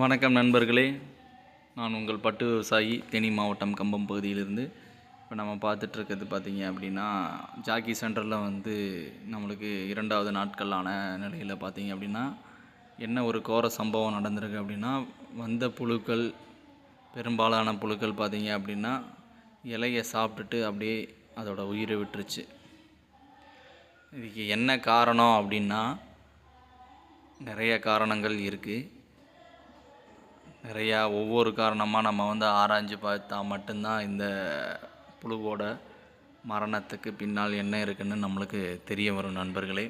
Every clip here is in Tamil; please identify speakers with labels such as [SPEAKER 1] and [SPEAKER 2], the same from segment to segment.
[SPEAKER 1] வணக்கம் நண்பர்களே. நான் உங்கள் பட்டு விவசாயி தேனி மாவட்டம் கம்பம் பகுதியிலிருந்து. இப்போ நம்ம பார்த்துட்ருக்கிறது பார்த்தீங்க அப்படின்னா ஜாக்கி சென்டரில் வந்து நம்மளுக்கு இரண்டாவது நாட்களான நிலையில் பார்த்தீங்க அப்படின்னா என்ன ஒரு கோர சம்பவம் நடந்திருக்கு அப்படின்னா வந்த புழுக்கள் பெரும்பாலான புழுக்கள் பார்த்திங்க அப்படின்னா இலையை சாப்பிட்டுட்டு அப்படியே அதோட உயிரை விட்டுருச்சு. இதுக்கு என்ன காரணம் அப்படின்னா நிறைய காரணங்கள் இருக்குது நிறையா ஒவ்வொரு காரணமாக நம்ம வந்து ஆராய்ஞ்சு பார்த்தா மட்டும்தான் இந்த புழுவோட மரணத்துக்கு பின்னால் என்ன இருக்குன்னு நம்மளுக்கு தெரிய வரும் நண்பர்களே.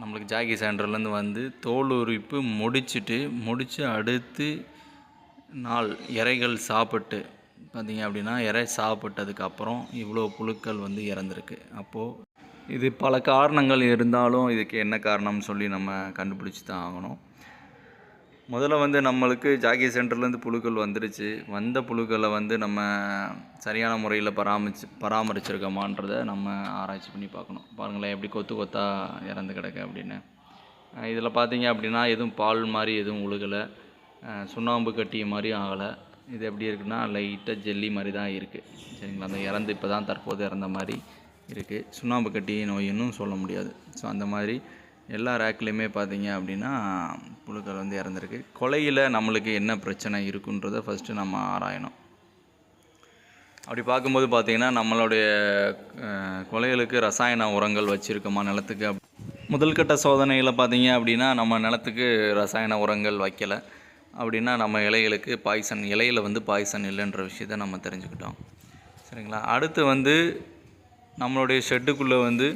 [SPEAKER 1] நம்மளுக்கு ஜாக்கி சென்டர்லேருந்து வந்து தோல் உரிப்பு முடிச்சுட்டு முடித்து அடுத்து நாள் இறைகள் சாப்பிட்டு பார்த்திங்க அப்படின்னா இறை சாப்பிட்டதுக்கு அப்புறம் இவ்வளோ புழுக்கள் வந்து இறந்துருக்கு. அப்போது இது பல காரணங்கள் இருந்தாலும் இதுக்கு என்ன காரணம்னு சொல்லி நம்ம கண்டுபிடிச்சி தான் ஆகணும். முதல்ல வந்து நம்மளுக்கு ஜாக்கி சென்டர்லேருந்து புழுக்கள் வந்துருச்சு. வந்த புழுக்களை வந்து நம்ம சரியான முறையில் பராமரிச்சு பராமரிச்சிருக்கோமான்றதை நம்ம ஆராய்ச்சி பண்ணி பார்க்கணும். பாருங்களேன் எப்படி கொத்து கொத்தாக இறந்து கிடக்கு அப்படின்னு. இதில் பார்த்தீங்க அப்படின்னா எதுவும் பால் மாதிரி எதுவும் உழுகலை. சுண்ணாம்பு கட்டி மாதிரி ஆகலை. இது எப்படி இருக்குன்னா லைட்டாக ஜெல்லி மாதிரி தான் இருக்குது சரிங்களா? அந்த இறந்து இப்போ தான் தற்போது இறந்த மாதிரி இருக்குது சுண்ணாம்பு கட்டி நோயின்னும் சொல்ல முடியாது. ஸோ அந்த மாதிரி எல்லா ரேக்லேயுமே பார்த்தீங்க அப்படின்னா புழுக்கள் வந்து இறந்துருக்கு. கொலையில் நம்மளுக்கு என்ன பிரச்சனை இருக்குன்றதை ஃபஸ்ட்டு நம்ம ஆராயணும். அப்படி பார்க்கும்போது பார்த்தீங்கன்னா நம்மளுடைய கொலைகளுக்கு ரசாயன உரங்கள் வச்சுருக்கோமா நிலத்துக்கு முதல்கட்ட சோதனையில் பார்த்தீங்க அப்படின்னா நம்ம நிலத்துக்கு ரசாயன உரங்கள் வைக்கலை. அப்படின்னா நம்ம இலைகளுக்கு பாய்சன் இலையில் வந்து பாய்சன் இல்லைன்ற விஷயத்தை நம்ம தெரிஞ்சுக்கிட்டோம். சரிங்களா? அடுத்து வந்து நம்மளுடைய ஷெட்டுக்குள்ளே வந்து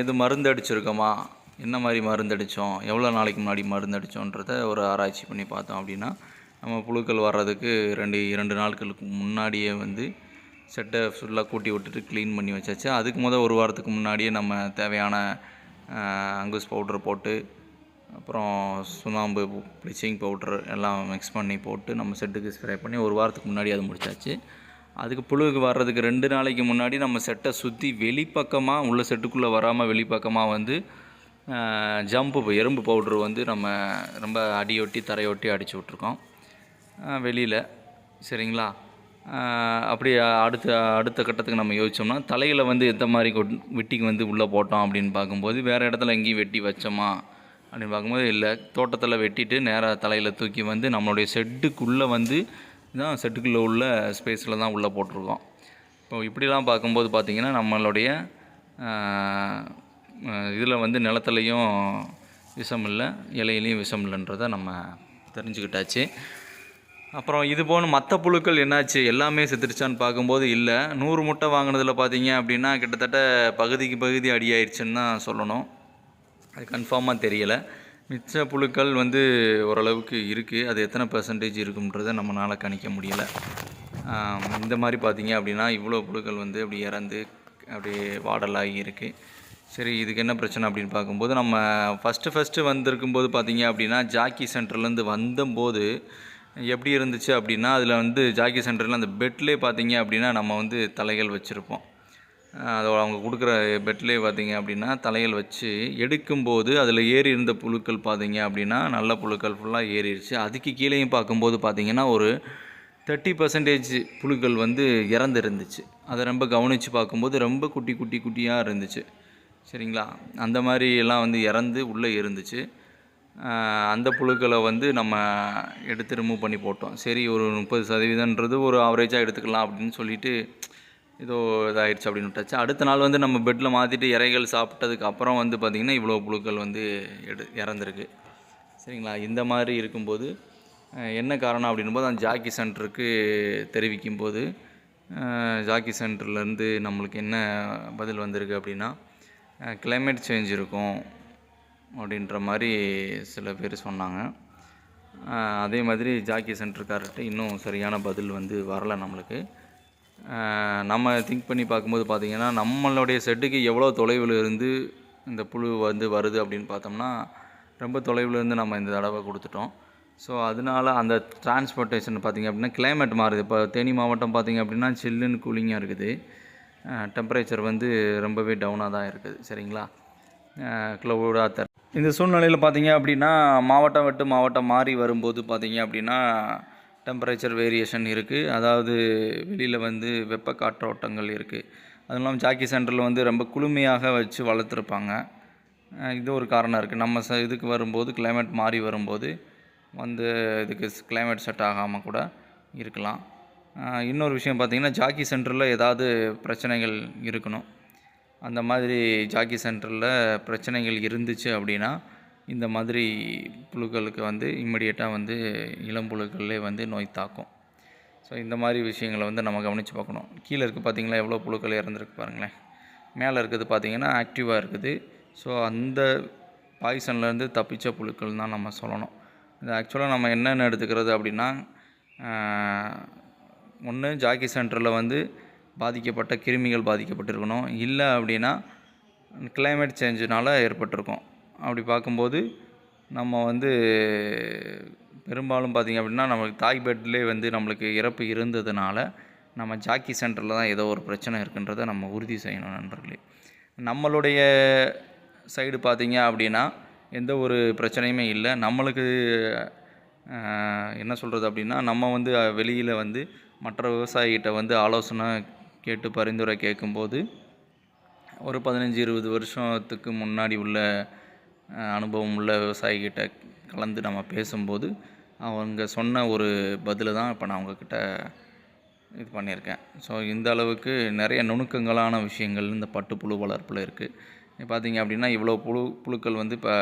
[SPEAKER 1] எது மருந்து அடிச்சிருக்கோமா? என்ன மாதிரி மருந்து அடித்தோம் எவ்வளோ நாளைக்கு முன்னாடி மருந்து அடித்தோன்றத ஒரு ஆராய்ச்சி பண்ணி பார்த்தோம் அப்படின்னா நம்ம புழுக்கள் வர்றதுக்கு ரெண்டு இரண்டு நாட்களுக்கு முன்னாடியே வந்து செட்டை ஃபுல்லாக கூட்டி விட்டுட்டு க்ளீன் பண்ணி வச்சாச்சு. அதுக்கு முதல் ஒரு வாரத்துக்கு முன்னாடியே நம்ம தேவையான அங்குஸ் பவுடர் போட்டு அப்புறம் சுண்ணாம்பு ப்ளீச்சிங் பவுட்ரு எல்லாம் மிக்ஸ் பண்ணி போட்டு நம்ம செட்டுக்கு ஸ்ப்ரே பண்ணி ஒரு வாரத்துக்கு முன்னாடி அது முடிச்சாச்சு. அதுக்கு புழுவுக்கு வர்றதுக்கு ரெண்டு நாளைக்கு முன்னாடி நம்ம செட்டை சுற்றி வெளிப்பக்கமாக உள்ள செட்டுக்குள்ளே வராமல் வெளிப்பக்கமாக வந்து ஜம்பு எறும்பு பவுட்ரு வந்து நம்ம ரொம்ப அடியொட்டி தரையொட்டி அடித்து விட்ருக்கோம் வெளியில். சரிங்களா? அப்படி அடுத்த அடுத்த கட்டத்துக்கு நம்ம யோசிச்சோம்னா தலையில் வந்து எந்த மாதிரி கொட் வெட்டிக்கு வந்து உள்ளே போட்டோம் அப்படின்னு பார்க்கும்போது வேறு இடத்துல எங்கேயும் வெட்டி வச்சோமா அப்படின்னு பார்க்கும்போது இல்லை. தோட்டத்தில் வெட்டிட்டு நேராக தலையில் தூக்கி வந்து நம்மளுடைய செட்டுக்குள்ளே வந்து தான் செட்டுக்குள்ளே உள்ள ஸ்பேஸில் தான் உள்ளே போட்டிருக்கோம். இப்போ இப்படிலாம் பார்க்கும்போது பார்த்திங்கன்னா நம்மளுடைய இதில் வந்து நிலத்துலையும் விஷம் இல்லை இலையிலையும் விஷம் இல்லைன்றதை நம்ம தெரிஞ்சுக்கிட்டாச்சு. அப்புறம் இது போன மற்ற புழுக்கள் என்னாச்சு? எல்லாமே செத்துருச்சான்னு பார்க்கும்போது இல்லை. நூறு முட்டை வாங்கினதில் பார்த்தீங்க அப்படின்னா கிட்டத்தட்ட பகுதிக்கு பகுதி அடியாயிருச்சுன்னு தான் சொல்லணும். அது கன்ஃபார்மாக தெரியலை. மிச்ச புழுக்கள் வந்து ஓரளவுக்கு இருக்குது அது எத்தனை பர்சன்டேஜ் இருக்குன்றதை நம்மளால் கணிக்க முடியலை. இந்த மாதிரி பார்த்தீங்க அப்படின்னா இவ்வளோ புழுக்கள் வந்து அப்படி இறந்து அப்படியே வாடலாகி இருக்குது சரி இதுக்கு என்ன பிரச்சனை அப்படின்னு பார்க்கும்போது நம்ம ஃபஸ்ட்டு ஃபஸ்ட்டு வந்திருக்கும்போது பார்த்தீங்க அப்படின்னா ஜாக்கி சென்டர்லேருந்து வந்தபோது எப்படி இருந்துச்சு அப்படின்னா அதில் வந்து ஜாக்கி சென்டரில் அந்த பெட்லேயே பார்த்தீங்க அப்படின்னா நம்ம வந்து தலைகள் வச்சுருப்போம். அதோட அவங்க கொடுக்குற பெட்லேயே பார்த்தீங்க அப்படின்னா தலைகள் வச்சு எடுக்கும்போது அதில் ஏறி இருந்த புழுக்கள் பார்த்தீங்க அப்படின்னா நல்ல புழுக்கள் ஃபுல்லாக ஏறிடுச்சு அதுக்கு கீழேயும் பார்க்கும்போது பார்த்திங்கன்னா ஒரு தேர்ட்டி பர்சன்டேஜ் புழுக்கள் வந்து இறந்துருந்துச்சு. அதை ரொம்ப கவனித்து பார்க்கும்போது ரொம்ப குட்டி குட்டி குட்டியாக இருந்துச்சு. சரிங்களா? அந்த மாதிரி எல்லாம் வந்து இறந்து உள்ளே இருந்துச்சு. அந்த புழுக்களை வந்து நம்ம எடுத்து ரிமூவ் பண்ணி போட்டோம். சரி ஒரு முப்பது சதவீதன்றது ஒரு ஆவரேஜாக எடுத்துக்கலாம் அப்படின்னு சொல்லிட்டு ஏதோ இதாகிடுச்சு அப்படின்னு விட்டாச்சு. அடுத்த நாள் வந்து நம்ம பெட்டில் மாற்றிட்டு இறைகள் சாப்பிட்டதுக்கு அப்புறம் வந்து பார்த்திங்கன்னா இவ்வளோ புழுக்கள் வந்து எடு இறந்துருக்கு. சரிங்களா? இந்த மாதிரி இருக்கும்போது என்ன காரணம் அப்படின்னும் போது அந்த ஜாக்கி சென்டருக்கு தெரிவிக்கும் போது ஜாக்கி சென்டர்லேருந்து நம்மளுக்கு என்ன பதில் வந்திருக்கு அப்படின்னா கிளைமேட் சேஞ்ச் இருக்கும் அப்படின்ற மாதிரி சில பேர் சொன்னாங்க. அதே மாதிரி ஜாக்கி சென்டர்கார்ட்ட இன்னும் சரியான பதில் வந்து வரலை நம்மளுக்கு. நம்ம திங்க் பண்ணி பார்க்கும்போது பார்த்திங்கன்னா நம்மளுடைய செட்டுக்கு எவ்வளோ தொலைவில் இருந்து இந்த புழு வந்து வருது அப்படின்னு பார்த்தோம்னா ரொம்ப தொலைவில் இருந்து நம்ம இந்த தடவை கொடுத்துட்டோம். ஸோ அதனால அந்த டிரான்ஸ்போர்ட்டேஷன் பார்த்திங்க அப்படின்னா கிளைமேட் மாறுது. இப்போ தேனி மாவட்டம் பார்த்திங்க அப்படின்னா சில்லுன்னு கூலிங்காக இருக்குது. டெம்பரேச்சர் வந்து ரொம்பவே டவுனாக தான் இருக்குது. சரிங்களா? க்ளவுடாக இந்த சூழ்நிலையில் பார்த்தீங்க அப்படின்னா மாவட்டம் விட்டு மாவட்டம் மாறி வரும்போது பார்த்தீங்க அப்படின்னா டெம்பரேச்சர் வேரியேஷன் இருக்குது அதாவது வெளியில் வந்து வெப்ப காற்றோட்டங்கள் இருக்குது அதுவும் இல்லாமல் ஜாக்கி சென்டரில் வந்து ரொம்ப குளுமையாக வச்சு வளர்த்துருப்பாங்க. இது ஒரு காரணம் இருக்குது நம்ம ச இதுக்கு வரும்போது கிளைமேட் மாறி வரும்போது வந்து இதுக்கு கிளைமேட் செட் ஆகாமல் கூட இருக்கலாம். இன்னொரு விஷயம் பார்த்தீங்கன்னா ஜாக்கி சென்டரில் ஏதாவது பிரச்சனைகள் இருக்கணும். அந்த மாதிரி ஜாக்கி சென்டரில் பிரச்சனைகள் இருந்துச்சு அப்படின்னா இந்த மாதிரி புழுக்களுக்கு வந்து இம்மிடியட்டாக வந்து இளம்புழுக்களே வந்து நோய் தாக்கும். ஸோ இந்த மாதிரி விஷயங்களை வந்து நம்ம கவனித்து பார்க்கணும். கீழே இருக்குது பார்த்தீங்களா எவ்வளோ புழுக்கள் இறந்துருக்கு பாருங்களேன். மேலே இருக்கிறது பார்த்தீங்கன்னா ஆக்டிவாக இருக்குது. ஸோ அந்த பாய்சன்லேருந்து தப்பித்த புழுக்கள் தான் நம்ம சொல்லணும். இது ஆக்சுவலாக நம்ம என்னென்ன எடுத்துக்கிறது அப்படின்னா ஒன்று ஜாக்கி சென்டரில் வந்து பாதிக்கப்பட்ட கிருமிகள் பாதிக்கப்பட்டிருக்கணும். இல்லை அப்படின்னா கிளைமேட் சேஞ்சுனால ஏற்பட்டிருக்கும். அப்படி பார்க்கும்போது நம்ம வந்து பெரும்பாலும் பார்த்திங்க அப்படின்னா நமக்கு தாய் பெட்லேயே வந்து நம்மளுக்கு இறப்பு இருந்ததுனால நம்ம ஜாக்கி சென்டரில் தான் ஏதோ ஒரு பிரச்சனை இருக்குன்றதை நம்ம உறுதி செய்யணும் நண்பர்களே. நம்மளுடைய சைடு பார்த்திங்க அப்படின்னா எந்த ஒரு பிரச்சனையுமே இல்லை. நம்மளுக்கு என்ன சொல்கிறது அப்படின்னா நம்ம வந்து வெளியில் வந்து மற்ற விவசாயிகிட்ட வந்து ஆலோசனை கேட்டு பரிந்துரை கேட்கும்போது ஒரு பதினஞ்சு இருபது வருஷத்துக்கு முன்னாடி உள்ள அனுபவம் உள்ள விவசாயிகிட்ட கலந்து நம்ம பேசும்போது அவங்க சொன்ன ஒரு பதில் தான் இப்போ நான் அவங்கக்கிட்ட இது பண்ணியிருக்கேன். ஸோ இந்த அளவுக்கு நிறைய நுணுக்கங்களான விஷயங்கள் இந்த பட்டுப்புழு வளர்ப்பில் இருக்குது பார்த்தீங்க அப்படின்னா இவ்வளோ புழு புழுக்கள் வந்து இப்போ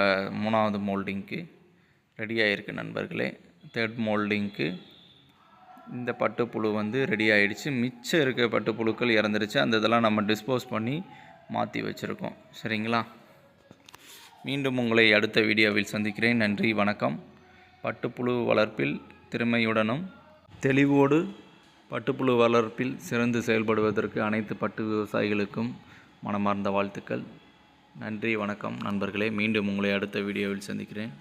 [SPEAKER 1] மூணாவது மோல்டிங்க்கு ரெடி ஆகிருக்கு நண்பர்களே. தேர்ட் மோல்டிங்க்கு இந்த பட்டுப்புழு வந்து ரெடி ஆகிடுச்சு மிச்சம் இருக்க பட்டுப்புழுக்கள் இறந்துருச்சு. அந்த இதெல்லாம் நம்ம டிஸ்போஸ் பண்ணி மாற்றி வச்சுருக்கோம். சரிங்களா? மீண்டும் உங்களை அடுத்த வீடியோவில் சந்திக்கிறேன். நன்றி வணக்கம். பட்டுப்புழு வளர்ப்பில் திறமையுடனும் தெளிவோடு பட்டுப்புழு வளர்ப்பில் சிறந்து செயல்படுவதற்கு அனைத்து பட்டு விவசாயிகளுக்கும் மனமார்ந்த வாழ்த்துக்கள். நன்றி வணக்கம் நண்பர்களே. மீண்டும் உங்களை அடுத்த வீடியோவில் சந்திக்கிறேன்.